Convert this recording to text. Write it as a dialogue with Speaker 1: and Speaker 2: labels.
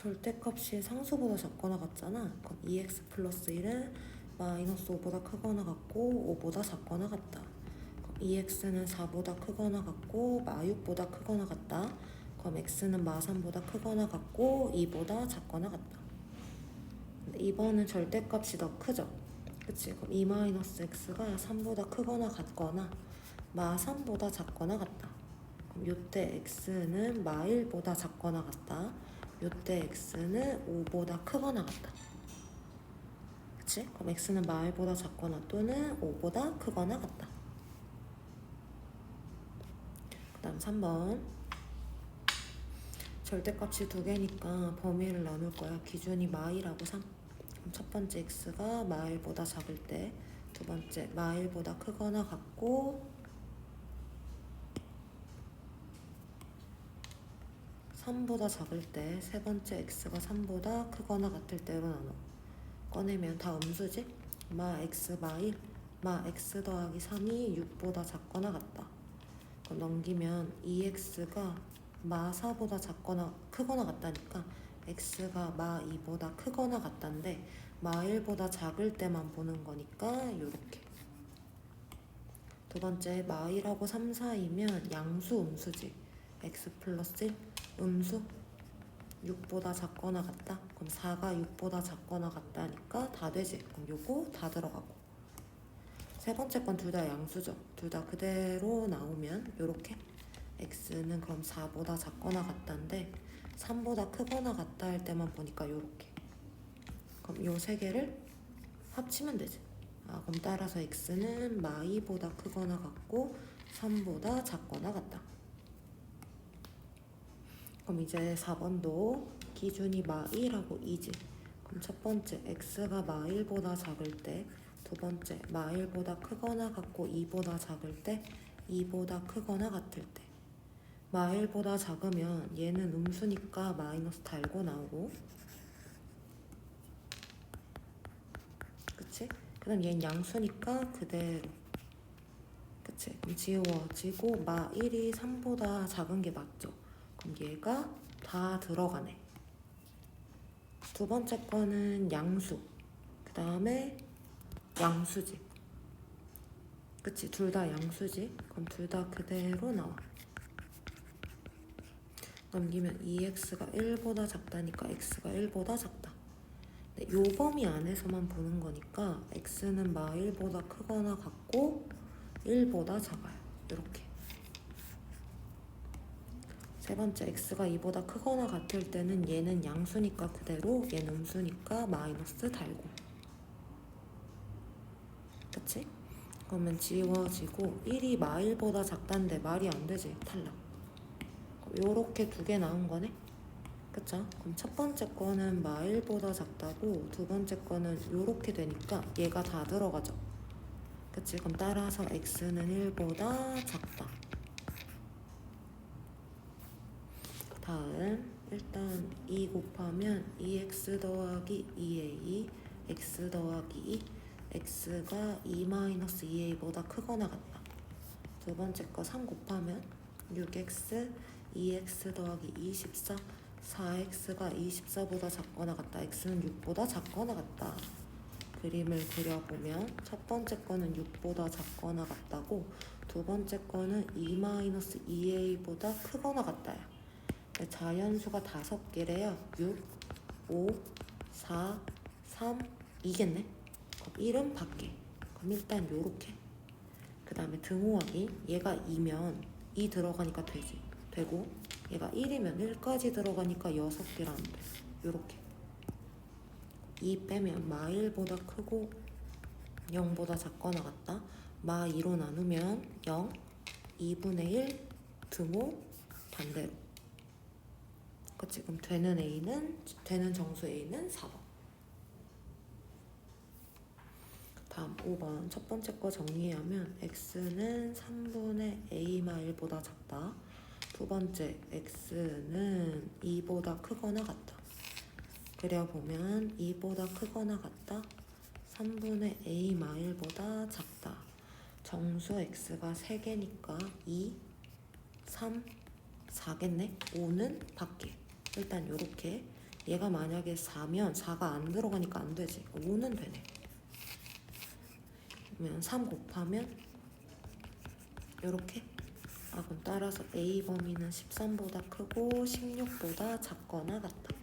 Speaker 1: 절대값이 상수보다 작거나 같잖아. 그럼 2x 플러스 1은 마이너스 5보다 크거나 같고 5보다 작거나 같다. 그럼 2x는 4보다 크거나 같고 마 6보다 크거나 같다. 그럼 x는 마 3보다 크거나 같고 2보다 작거나 같다. 근데 2번은 절대값이 더 크죠? 그치? 그럼 2 마이너스 x가 3보다 크거나 같거나 마 3보다 작거나 같다. 그럼 요때 x는 마 1보다 작거나 같다. 요때 x는 5보다 크거나 같다. 그치? 그럼 x는 마 1보다 작거나 또는 5보다 크거나 같다. 그 다음 3번 절대값이 두 개니까 범위를 나눌 거야. 기준이 마일하고 3. 그럼 첫 번째 x가 마일보다 작을 때, 두 번째 마일보다 크거나 같고, 3보다 작을 때, 세 번째 x가 3보다 크거나 같을 때로 나눠. 꺼내면 다 음수지? 마 x 마일, 마 x 더하기 3이 6보다 작거나 같다. 그럼 넘기면 2x가 마 4보다 작거나 크거나 같다니까 x가 마 2보다 크거나 같다인데 마 1보다 작을 때만 보는 거니까 요렇게 두 번째 마 1하고 3 사이면 양수 음수지 x 플러스 1 음수? 6보다 작거나 같다? 그럼 4가 6보다 작거나 같다니까 다 되지. 그럼 요거 다 들어가고. 세 번째 건 둘 다 양수죠. 둘 다 그대로 나오면 요렇게 x는 그럼 4보다 작거나 같다인데 3보다 크거나 같다 할 때만 보니까 요렇게. 그럼 요 세 개를 합치면 되지. 아 그럼 따라서 x는 마2보다 크거나 같고 3보다 작거나 같다 그럼 이제 4번도 기준이 마1하고 2지 그럼 첫 번째 x가 마1보다 작을 때 두 번째 마1보다 크거나 같고 2보다 작을 때 2보다 크거나 같을 때 마일보다 작으면 얘는 음수니까 마이너스 달고 나오고 그치? 그 다음 얘는 양수니까 그대로 그치? 그럼 지워지고 마 1이 3보다 작은 게 맞죠? 얘가 다 들어가네 두 번째 거는 양수 그 다음에 양수지 그치? 둘 다 양수지? 그럼 둘 다 그대로 나와 넘기면 2x가 1보다 작다니까 x가 1보다 작다. 근데 요 범위 안에서만 보는 거니까 x는 마 1보다 크거나 같고 1보다 작아요. 이렇게. 세 번째 x가 2보다 크거나 같을 때는 얘는 양수니까 그대로 얘는 음수니까 마이너스 달고. 그치? 그러면 지워지고 1이 마 1보다 작다는데 말이 안 되지. 탈락. 요렇게 두 개 나온 거네. 그쵸? 그럼 첫 번째 거는 마일보다 작다고 두 번째 거는 요렇게 되니까 얘가 다 들어가죠. 그치? 그럼 따라서 x는 1보다 작다. 다음 일단 2 곱하면 2x 더하기 2a x 더하기 2 x가 2 마이너스 2a보다 크거나 같다. 두 번째 거 3 곱하면 6x 2x 더하기 24 4x가 24보다 작거나 같다. X는 6보다 작거나 같다. 그림을 그려보면 첫 번째 거는 6보다 작거나 같다고 두 번째 거는 2-2a보다 크거나 같다요 자연수가 다섯 개래요. 6, 5, 4, 3, 2겠네? 그럼 1은 밖에. 그럼 일단 요렇게. 그 다음에 등호하기. 얘가 2면 2 들어가니까 되지. 되고 얘가 1이면 1까지 들어가니까 6개라는 돼. 요렇게. 2 빼면 마 1보다 크고 0보다 작거나 같다. 마 2로 나누면 0, 2분의 1 등호 반대로. 그치? 그럼 되는 A는 되는 정수 A는 4번. 다음 5번 첫 번째 거 정리하면 x는 3분의 a 마 1보다 작다. 두 번째 x는 2보다 크거나 같다. 그려보면 2보다 크거나 같다. 3분의 a 마일보다 작다. 정수 x가 3개니까 2, 3, 4겠네. 5는 밖에. 일단 이렇게 얘가 만약에 4면 4가 안 들어가니까 안 되지. 5는 되네. 그러면 3 곱하면 이렇게 아 그럼 따라서 A 범위는 13보다 크고 16보다 작거나 같다.